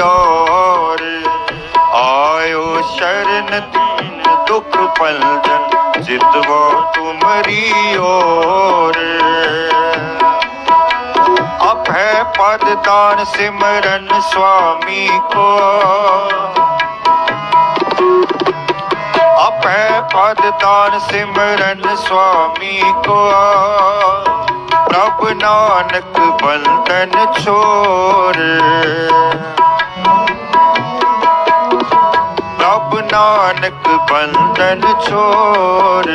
और आयो शरण दीन दुख पलजन जितवो तुमरी ओर। अभय पद दान सिमरन स्वामी को। अभय पद दान सिमरन स्वामी को। प्रभु नानक बंधन छोर। नानक बंधन छोर।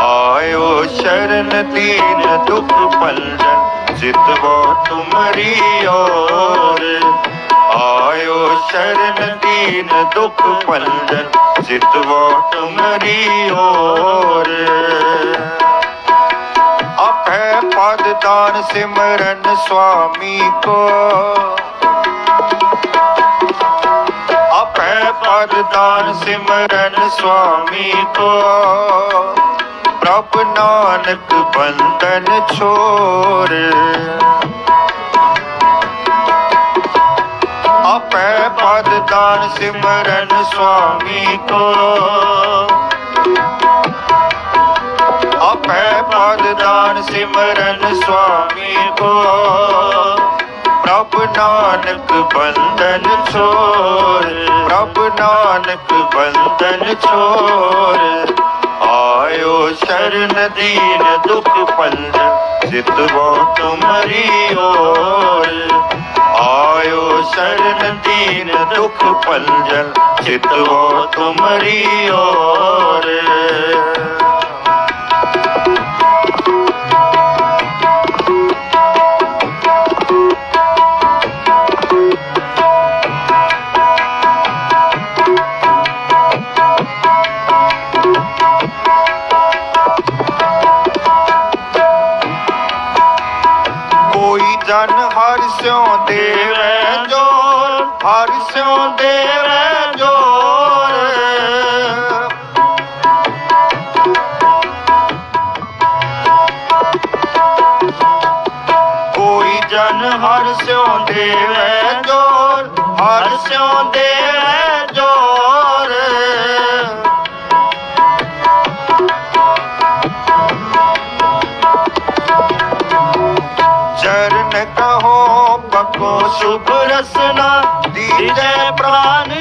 आयो शरण दीन दुख बंधन जितवो तुमरी ओर। आयो शरण दीन दुख बंधन जितवो तुमरी ओर। अभय पद दान सिमरन स्वामी को। अभय दान सिमरन स्वामी को प्रभ नानक बंधन छोर। अभय पद सिमरन स्वामी को अभय पद सिमरन स्वामी को प्रभु नानक बंधन छोर। प्रभु नानक बंधन छोर। आयो शरण दीन दुख पलजन जितवो तुम्हारी ओर। आयो शरण दीन दुख पलजन चितवो तुम्हारी ओर। ਸਿਉ ਦੇਵੈ ਜੋਰ, ਹਰ ਸਿਉ ਦੇਵੈ ਜੋਰ। ਕੋਈ ਜਨ ਹਰ ਸਿਓ ਦੇਵੈ ਜੋਰ, ਹਰ ਸਿਉ ਦੇਵੈ ਜੋਰ। ਚਰਨ ਕਾ पको शुभ रसना दीजे प्राण